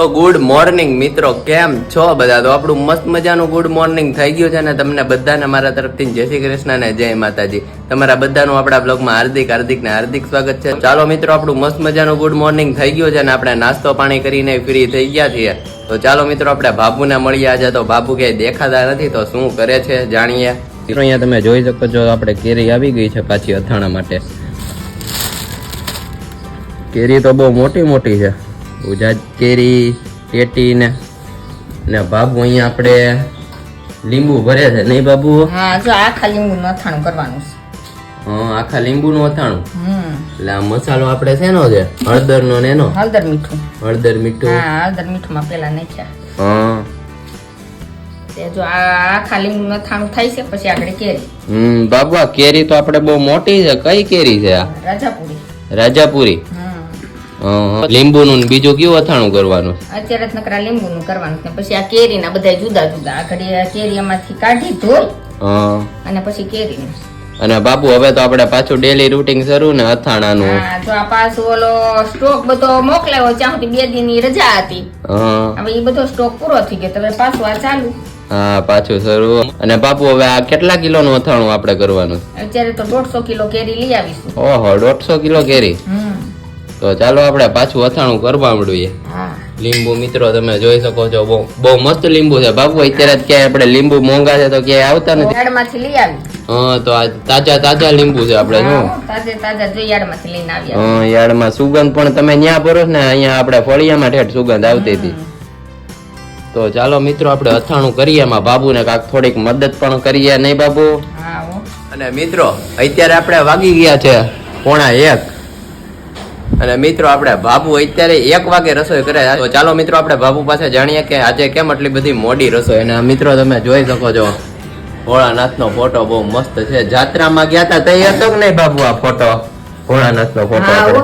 તો good morning મિત્રો, કેમ છો બધા? તો આપણું મસ્ત મજાનું ગુડ મોર્નિંગ થઈ ગયું છે ને તમને બધાને મારા તરફથી જય શ્રી કૃષ્ણ અને જય માતાજી. તમારા બધાનું આપણા બ્લોગમાં હાર્દિક હાર્દિક ને હાર્દિક સ્વાગત છે. ચાલો મિત્રો, આપણું મસ્ત મજાનું ગુડ મોર્નિંગ થઈ ગયું છે ને આપણે નાસ્તો પાણી કરીને ફ્રી થઈ ગયા છીએ. તો ચાલો મિત્રો, આપણે બાબુને મળીએ આજે. તો બાબુ ક્યાંય દેખાતા નથી, તો શું કરે છે જાણીએ. મિત્રો, અહીંયા તમે જોઈ શકો છો, આપણે કેરી આવી ગઈ છે પાછી અથાણા માટે. કેરી તો બહુ મોટી મોટી છે. ઉજાજ કેરી ટેટી ને ને બાબુ અહીંયા આપણે લીંબુ ભરે છે. નહીં બાબુ? હા જો આખા લીંબુનું અથાણું કરવાનું છે. હા આખા લીંબુનું અથાણું? એટલે આ મસાલો આપણે શેનો છે? હળદરનો ને એનો? હળદર મીઠું. હળદર મીઠું? હા હળદર મીઠુંમાં પેલા નાખ્યા. હા. તે જો આ આખા લીંબુનું અથાણું થાય છે પછી આગળ કેરી. હમ બાબુ આ કેરી તો આપણે બહુ મોટી છે. કઈ કેરી છે આ? રાજાપુરી. રાજાપુરી. લીંબુનું ને બીજું કયું અથાણું કરવાનું? અત્યારે જ નકરા લીંબુનું કરવાનું પછી આ કેરીના બધા જુદા જુદા. આ કેરી એમાંથી કાઢી ધોઈ અને પછી કેરીનું. અને બાપુ હવે તો આપણે પાછું ડેલી રૂટિંગ શરૂ ને અથાણાનું. હા તો આ પાછું ઓલો સ્ટોક બધો મોકલાયો ત્યાં સુધી બે દિનની રજા હતી. હવે એ બધો સ્ટોક પૂરો થઈ ગયો. તો હવે પાછું આ ચાલુ. હા પાછું શરૂ. અને બાપુ હવે આ કેટલા કિલો નું અથાણું આપણે કરવાનું? અત્યારે તો દોઢસો કિલો કેરી લઈ આવીશું. ઓહો દોઢસો કિલો કેરી? તો ચાલો આપણે પાછું અથાણું કરવા મળીએ હા. લીંબુ મિત્રો તમે જોઈ શકો છો બહુ બહુ મસ્ત લીંબુ છે. બાપુ અત્યારે જ ક્યાંય આપણે લીંબુ મોંઘા છે તો ક્યાંય આવતા નથી? યાર્ડમાંથી લઈ આવી. હા તો આ તાજા તાજા લીંબુ છે આપણે શું તાજા તાજે જો યાર્ડમાંથી લઈને આવ્યા. હા યાર્ડમાં સુગંધ પણ તમે ન્યા ભરો છો ને અહીંયા આપણે ફળિયામાં ઠેઠ સુગંધ આવતી હતી. તો ચાલો મિત્રો આપણે અથાણું કરીએ એમાં બાબુને કાંક થોડીક મદદ પણ કરીએ નહીં બાબુ? અને મિત્રો અત્યારે આપણે વાગી ગયા છે પોણા એક. અને મિત્રો આપણે બાબુ અત્યારે એક વાગે રસોઈ કરે તો ચાલો મિત્રો આપણે બાબુ પાસે જાણીએ કે આજે કેમ આટલી બધી મોડી રસોઈ. અને મિત્રો તમે જોઈ શકો છો ભોળાનાથનો ફોટો બહુ મસ્ત છે. જાત્રામાં ગયા હતા તે હતો કે નહીં બાબુ આ ફોટો? ભોળાનાથનો ફોટો.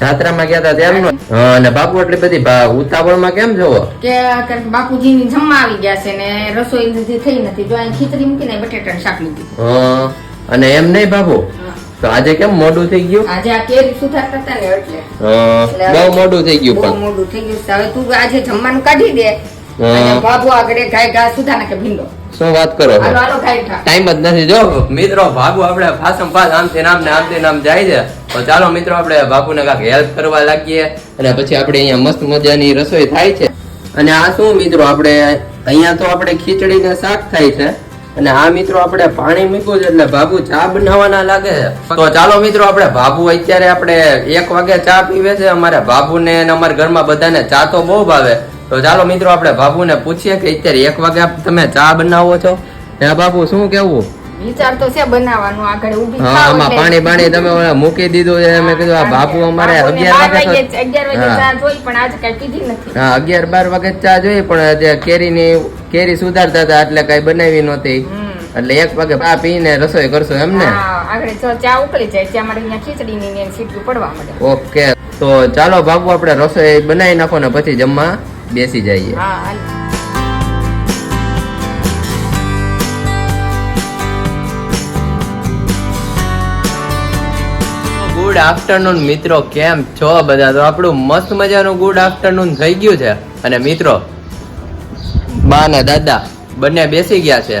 જાત્રામાં ગયા હતા ત્યારનો અને બાપુ એટલી બધી ઉતાવળમાં કેમ જોવો કે બાપુજી ની જમવા આવી ગયા છે ને રસોઈ નથી થઈ નથી. જો અહીં ખીચડી મૂકીને બટેટાનું શાક મૂકી અને એમ નહીં બાબુ? તો આજે કેમ મોડું થઈ ગયું? આજે આ કેરી સુથાર કરતા ને એટલે. બહુ મોડું થઈ ગયું પણ. મોડું થઈ ગયું હવે તું આજે જમવાનું કાઢી દે બાબુ આગળ ગાય ઘા સુધા નાખે ભીંડો. શું વાત કરો ટાઈમ જ નથી જો. મિત્રો ભાગુ આપણે ફાસમ ફાસ આમથી નામ ને આમથી નામ જાય છે. તો ચાલો મિત્રો આપણે બાપુને કાંઈક હેલ્પ કરવા લાગીએ. અને પછી આપણે અહીંયા મસ્ત મજાની રસોઈ થાય છે. અને આ શું મિત્રો આપણે અહીંયા તો આપણે ખીચડી ને શાક થાય છે. અને આ મિત્રો, આપણે પાણી મૂક્યું છે એટલે બાબુ ચા બનાવવાના લાગે છે. તો ચાલો મિત્રો, આપણે બાબુ અત્યારે આપણે એક વાગે ચા પીવે છે. અમારે બાબુને અને અમારા ઘરમાં બધાને ચા તો બહુ ભાવે. તો ચાલો મિત્રો, આપણે બાબુને પૂછીએ કે અત્યારે એક વાગે તમે ચા બનાવો છો? હે બાબુ શું કેવું? વિચાર તો છે બનાવવાનું આગળ ઊભી હા આમાં પાણી પાણી તમે ઓલા મૂકી દીધું છે મેં કીધું આ બાપુ અમારે બાપુને અગિયાર બાર વાગે હા. ચા જોઈ પણ આજે કઈ પીધી નથી. હા અગિયાર બાર વાગે ચા જોઈએ પણ જે કેરીની કેરી સુધારતા હતા એટલે કઈ બનાવી નહોતી. એટલે એક વાગે ચા પીને રસોઈ કરશો એમ ને? આગળ ચા ઉકળી જાય ત્યાં મારે અહીંયા ખીચડીની ને સીટલું પડવા મળે. ઓકે તો ચાલો બાપુ આપણે રસોઈ બનાવી નાખો ને પછી જમવા બેસી જઈએ. હા ગુડ આફ્ટરનૂન મિત્રો. કેમ છો બધા? તો આપણું મસ્ત મજાનું ગુડ આફ્ટરનૂન થઈ ગયું છે. અને મિત્રો, બા ને દાદા બંને બેસી ગયા છે.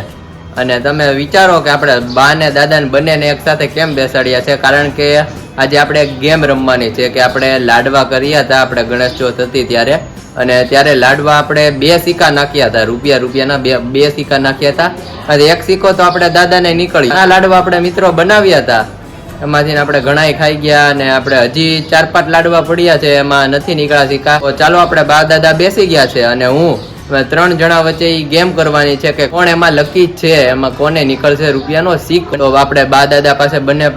અને તમે વિચારો કે આપણે બા ને દાદા ને બંનેને એક સાથે કેમ બેસાડ્યા છે? કારણ કે આજે આપણે ગેમ રમવાની છે કે આપણે લાડવા કર્યા હતા આપણે ગણેશ ચોથ હતી ત્યારે. અને ત્યારે લાડવા આપણે બે સિક્કા નાખ્યા હતા, રૂપિયા રૂપિયાના બે બે સિક્કા નાખ્યા હતા. અને એક સિક્કો તો આપણે દાદાને નીકળી આ લાડવા આપણે મિત્રો બનાવ્યા હતા. એમાંથી આપણે ઘણાય ખાઈ ગયા અને આપણે હજી ચાર પાંચ લાડવા પડ્યા છે, એમાં નથી નીકળ્યા શીખા તો ચાલો આપણે બા દાદા બેસી ગયા છે અને હું ત્રણ જણા વચ્ચે એ ગેમ કરવાની છે કે કોણ એમાં લકી છે, એમાં કોને નીકળશે રૂપિયાનો શીખ તો આપણે બા દાદા પાસે બંને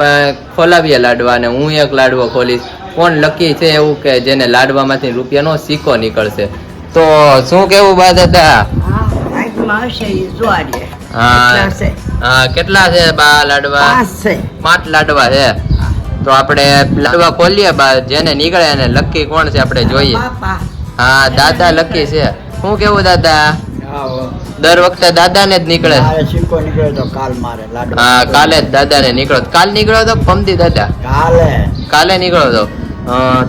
ખોલાવીએ લાડવા અને હું એક લાડવો ખોલીશ. કોણ લકી છે એવું કે જેને લાડવામાંથી રૂપિયાનો સિક્કો નીકળશે? તો શું કેવું બા દાદા? હા. કેટલા છે? બા લાડવા? પાંચ લાડવા છે. તો આપણે લાડવા ખોલીએ બા જેને નીકળે એને લકી કોણ છે આપણે જોઈએ. હા દાદા લકી છે. શું કેવું દાદા? દર વખતે દાદા ને જ નીકળે. છે. મારે સિક્કો નીકળ્યો તો કાલ મારે લાડુ હા કાલે જ દાદા ને નીકળો. કાલ નીકળ્યો તો પમદી દાદા. કાલે. કાલે નીકળો તો.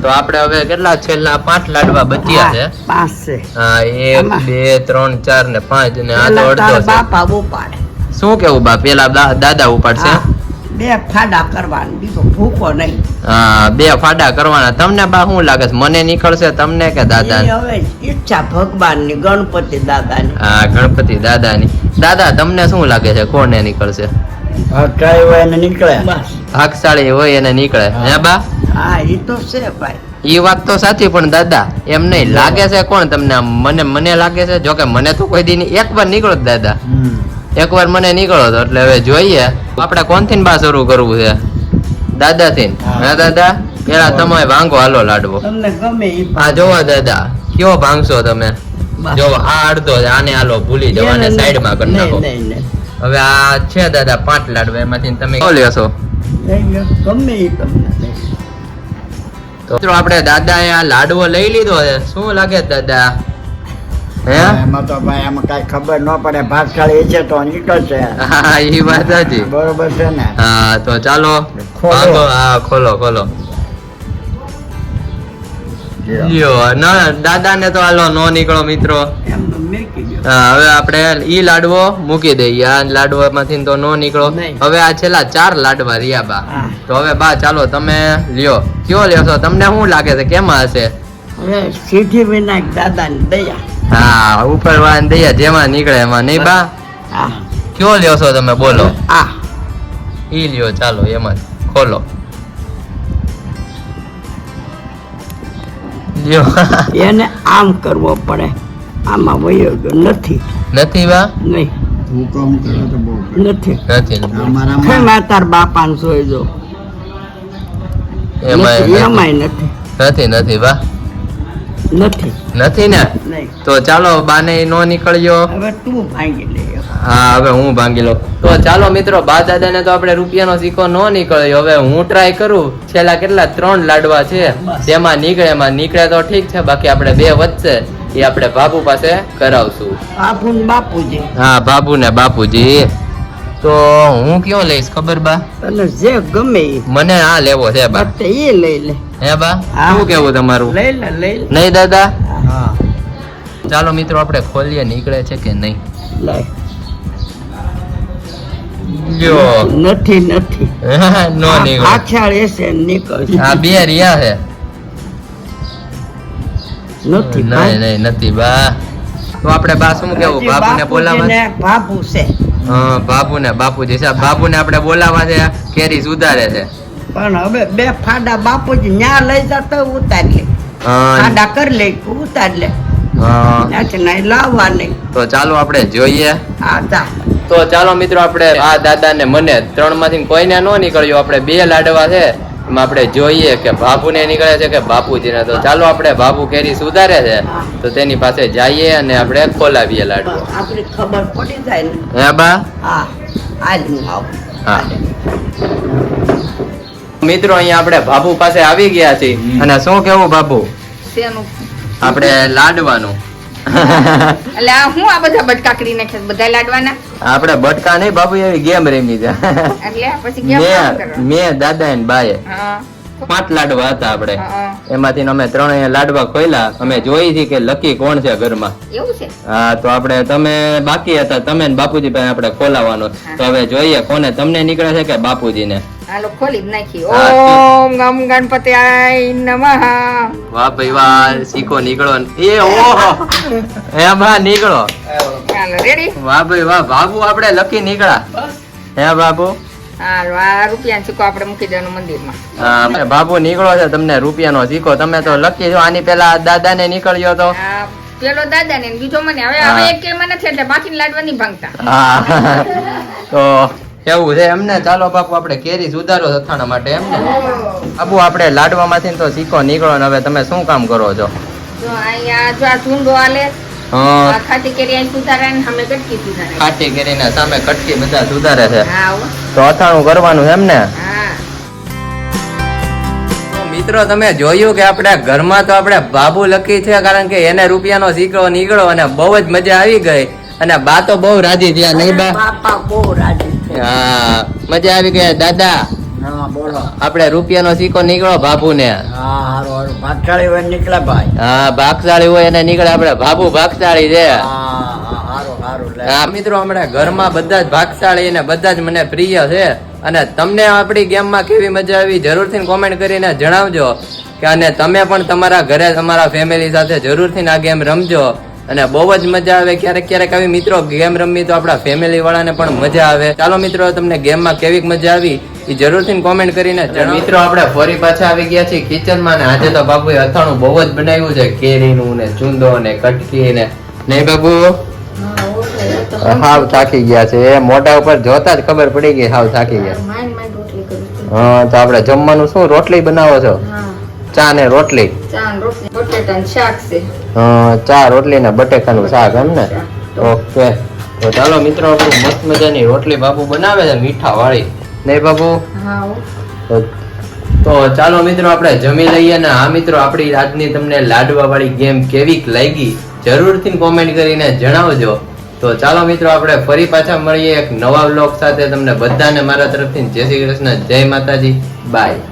તો આપણે હવે કેટલા છેલ્લા પાંચ લાડવા બચ્યા છે? હા, પાંચ છે. હા એક બે ત્રણ ચાર ને પાંચ ને આ તો અડધો છે. બાપા ઉપાડે. શું કેવું બા પેલા દાદા ઉપાડશે? બે ફાડા કરવાનું બીજો ભૂકો નહીં. હા બે ફાડા કરવાના. તમને બા શું લાગે છે? મને નીકળશે તમને કે દાદા હવે ઈચ્છા ભગવાનની ગણપતિ દાદાની. હા ગણપતિ દાદાની. દાદા તમને શું લાગે છે? કોને નીકળશે? કઈ હોય એને નીકળે. બસ ભાગશાળી હોય એને નીકળે. હે બા? હા એ તો છે ભાઈ. ઈ વાત તો સાચી પણ દાદા એમ નહીં. લાગે છે કોણ તમને મને મને લાગે છે જોકે મને તો કોઈ દી નહીં. એક વાર નીકળો દાદા. એકવાર મને નીકળો તો એટલે હવે જોઈએ. આપણે કોનથી બા શરૂ કરવું છે? દાદા થી હા. દાદા? પેલા તમે ભાંગો હાલો લાડવો. તમને ગમે હા આ જોવો દાદા કયો ભાંગશો તમે? જો આ અડધો છે, આને હાલો ભૂલી જવાને સાઈડમાં સાઈડમાં કરી નાખો. હવે આ છે દાદા પાંચ લાડવા એમાંથી તમે લ્યો લેશો? ગમે એ તમને મિત્રો આપણે દાદા આ લાડવો લઈ લીધો છે. શું લાગે દાદા? હે? એમાં તો ભાઈ એમાં કઈ ખબર ન પડે. ભાગશાળી છે તો નીકળશે. હા એ વાત સાચી. બરોબર છે ને? હા તો ચાલો. ખોલો. હા ખોલો ખોલો. લ્યો. ના દાદા ને તો હાલો નો નીકળો મિત્રો. એમ હવે આપણે ઈ લાડવો મૂકી દઈએ. આ લાડવા માંથી તો નો નીકળો. હવે આ છેલ્લા ચાર લાડવા રહ્યા બા. તો હવે બા ચાલો તમે લ્યો. કયો લેશો તમને શું લાગે છે? કેમાં હશે? દયા. હા ઉપર વાન જેમાં નીકળે એમાં. નહીં બા? કયો લ્યો છો તમે? બોલો. આ. ઈ લ્યો ચાલો એમાં. ખોલો. લ્યો. એને આમ કરવો પડે. આમાં વયો નથી. નથી બા નહીં. નથી. નથી. ફેમાં તાર બાપાને જોઈ જો એમાંય નથી. નથી. નથી. બા નથી નથી. ને? તો ચાલો બાને નો નીકળ્યો. હવે તું ભાંગી લે. હા હવે હું ભાંગી લઉં તો ચાલો મિત્રો બા દાદાને તો આપણે રૂપિયાનો સિક્કો નો નીકળ્યો. હવે હું ટ્રાય કરું. છેલ્લા કેટલા? ત્રણ લાડવા છે. તેમાં જેમાં નીકળે એમાં નીકળે તો ઠીક છે. બાકી આપણે બે વચ્ચે એ આપણે બાપુ પાસે કરાવશું. બાપુ ને બાપુજી. હા બાપુ ને બાપુજી. તો હું કયો લઈશ ખબર બા? તને જે ગમે મને આ લેવો છે બા. તે એ લઈ લે. હે બા? શું કેવું તમારું? લઈ લે લઈ લે. નહીં દાદા? હા. ચાલો મિત્રો આપણે ખોલીએ નીકળે છે કે નહીં? લઈ. નથી નથી. નો નીકળે. આછાળ એસે નીકળશે. આ બે રહ્યા છે. નથી નહીં નહીં નથી બા. તો આપણે બા શું કેવું? બાપુને બોલાવા છે? બાપુ છે. હા બાપુને બાપુજી છે. બાપુને આપણે બોલાવા છે કેરી સુધારે છે. પણ હવે બે ફાડા બાપુજી ન્યા લઈ જતો ઉતારી લે હા, ફાડા કરી લે ઉતારી લે હા. ત્યાંથી નહીં લાવવા નહીં તો ચાલો આપણે જોઈએ. આ જા. તો ચાલો મિત્રો આપણે આ દાદા ને મને ત્રણમાંથી કોઈને નો નીકળ્યો આપણે બે લાડવા છે. એમાં આપણે જોઈએ કે બાપુને નીકળે છે કે બાપુજીને. તો ચાલો આપણે બાપુ કેરી સુધારે છે. તો તેની પાસે જઈએ અને આપણે ખોલાવીએ લાડવો આપણી ખબર પડી જાય ને. હે બા? હા આજ હું આવું. હા. મિત્રો અહીંયા આપણે બાપુ પાસે આવી ગયા છીએ. અને શું કેવું બાપુ? આપણે લાડવાનું. એટલે હું આ બધા બટકા કરી નાખે છે? બધા લાડવાના? આપણે બટકા નહીં બાપુ એવી ગેમ રમી છે. એટલે પછી મેં દાદા ને બાએ. હા. પાંચ લાડવા હતા આપણે. એમાંથી અમે ત્રણેય લાડવા ખોયલા. અમે જોઈ હતી કે લકી કોણ છે ઘરમાં. એવું છે? હા તો આપણે તમે બાકી હતા તમે ને બાપુજી પાસે આપણે ખોલાવાનો તો હવે જોઈએ કોને તમને નીકળે છે કે બાપુજીને? હાલો ખોલી નાખી. ઓમ ગમ ગણપતિ નમઃ. વાહ ભાઈ વાહ શીખો નીકળો ને. એ ઓહો. હે બા નીકળો. હાલો રેડી વાહ ભાઈ વાહ બાબુ આપણે લકી નીકળ્યા. હે બાબુ આ રૂપિયા ચૂકો આપણે મૂકી દેવાનું મંદિરમાં. બાબુ નીકળો છે તમને રૂપિયાનો સિક્કો તમે તો લકી છો આની પેલા દાદા ને નીકળ્યો તો. પેલો દાદા ને બીજો મને હવે હવે એક મને નથી એટલે બાકી લાડવાની ભાંગતા. તો એવું છે એમને? ચાલો બાપુ આપણે કેરી સુધારો અથાણા માટે એમને બાપુ આપણે લાડવામાંથી તો સિક્કો નીકળો ને હવે તમે શું કામ કરો છો? જો અહીંયા જો આ ઝુંડો આલે ખાટી કેરી સુધારે સામે ગટકી સુધારે. ખાટી કેરીના સામે કટકી બધા સુધારે છે. તો અથાણું કરવાનું છે એમને મિત્રો તમે જોયું કે આપણે ઘરમાં તો આપણે બાબુ લખી છે કારણ કે એને રૂપિયાનો સિક્કો નીકળ્યો અને બહુ જ મજા આવી ગઈ. અને બા તો બહુ રાજી થયા નહીં બા? બહુ રાજી હા મજા આવી ગઈ. દાદા હા બોલો. આપણે રૂપિયાનો સિક્કો નીકળો બાબુ ને હા હારું હારું. ભાગશાળી હોય નીકળે ભાઈ. હા ભાગશાળી હોય એને નીકળે આપણે બાબુ ભાગશાળી છે. હા મિત્રો હમણાં ઘરમાં બધા જ ભાગશાળી અને બધા જ મને પ્રિય છે. અને તમને આપણી ગેમમાં કેવી મજા આવી જરૂરથી કોમેન્ટ કરીને જણાવજો. કે અને તમે પણ તમારા ઘરે તમારા ફેમિલી સાથે જરૂરથી આ ગેમ રમજો. અને બહુ જ મજા આવે ક્યારેક ક્યારેક આવી મિત્રો ગેમ રમવી તો આપણા ફેમિલી વાળાને પણ મજા આવે. ચાલો મિત્રો તમને ગેમમાં કેવી મજા આવી? એ જરૂરથી કોમેન્ટ કરીને જણાવો. મિત્રો આપણે ફરી પાછા આવી ગયા છીએ કિચનમાં ને આજે તો બાબુએ અથાણું બહુ જ બનાવ્યું છે. કેરીનું ને ચૂંદો ને કટકી ને નહીં બાબુ હાવ થાકી ગયા છે. એ મોઢા ઉપર જોતા જ ખબર પડી ગઈ હાવ થાકી ગયા. હા તો આપણે જમવાનું શું રોટલી બનાવો છો? ચા ને રોટલી? ચા રોટલી બટેટાનું શાક છે. હા, ચા રોટલી ને બટેકાનું શાક એમ ને? ઓકે. તો ચાલો મિત્રો આપણું મસ્ત મજાની રોટલી બાબુ બનાવે છે મીઠા વાળી નહીં બાબુ તો ચાલો મિત્રો આપણે જમી લઈએ ને આ મિત્રો આપણી આજની તમને લાડવા વાળી ગેમ કેવી લાગી જરૂરથી કોમેન્ટ કરીને જણાવજો. તો ચાલો મિત્રો આપણે ફરી પાછા મળીએ એક નવા બ્લોગ સાથે. તમને બધાને મારા તરફથી જય શ્રી કૃષ્ણ જય માતાજી બાય